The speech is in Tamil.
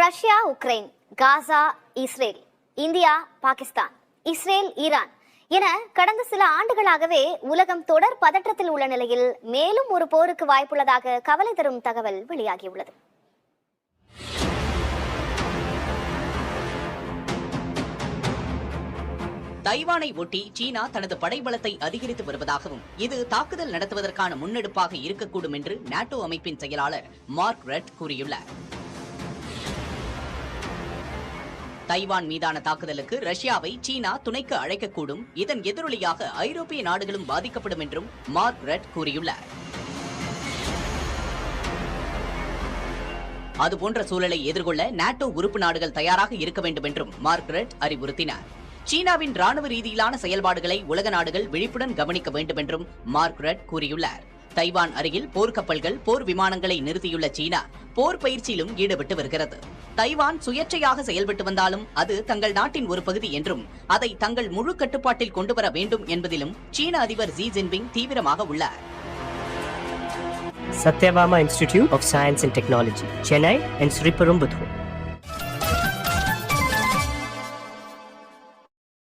Russia Ukraine Gaza Israel India Pakistan Israel Iran என கடந்த சில ஆண்டுகளாகவே உலகம் தொடர் பதற்றத்தில் உள்ள நிலையில் மேலும் ஒரு போருக்கு வாய்ப்புள்ளதாக கவலை தரும் தகவல் வெளியாகியுள்ளது. தைவானை ஒட்டி சீனா தனது படைபலத்தை அதிகரித்து வருவதாகவும் இது தாக்குதல் நடத்துவதற்கான முன்னெடுப்பாக இருக்கக்கூடும் என்று நாட்டோ அமைப்பின் செயலாளர் மார்க் ரெட் கூறியுள்ளார். தைவான் மீதான தாக்குதலுக்கு ரஷ்யாவை சீனா துணைக்கு அழைக்கக்கூடும். இதன் எதிரொலியாக ஐரோப்பிய நாடுகளும் பாதிக்கப்படும் என்றும் மார்க் ரெட் கூறியுள்ளார். அதுபோன்ற சூழலை எதிர்கொள்ள நாட்டோ உறுப்பு நாடுகள் தயாராக இருக்க வேண்டும் என்றும் மார்க்ரெட் அறிவுறுத்தினார். சீனாவின் ராணுவ ரீதியிலான செயல்பாடுகளை உலக நாடுகள் விழிப்புடன் கவனிக்க வேண்டும் என்றும் மார்க்ரெட் கூறியுள்ளார். தைவான் அருகில் போர்க்கப்பல்கள் போர் விமானங்களை நிறுத்தியுள்ள சீனா போர் பயிற்சியிலும் ஈடுபட்டு வருகிறது. தைவான் சுயேட்சையாக செயல்பட்டு வந்தாலும் அது தங்கள் நாட்டின் ஒரு பகுதி என்றும் அதை தங்கள் முழு கட்டுப்பாட்டில் கொண்டு வர வேண்டும் என்பதிலும் சீன அதிபர் ஜி ஜின்பிங் தீவிரமாக உள்ளார். Sathyabama Institute of Science and Technology Chennai and Sriperumbudur.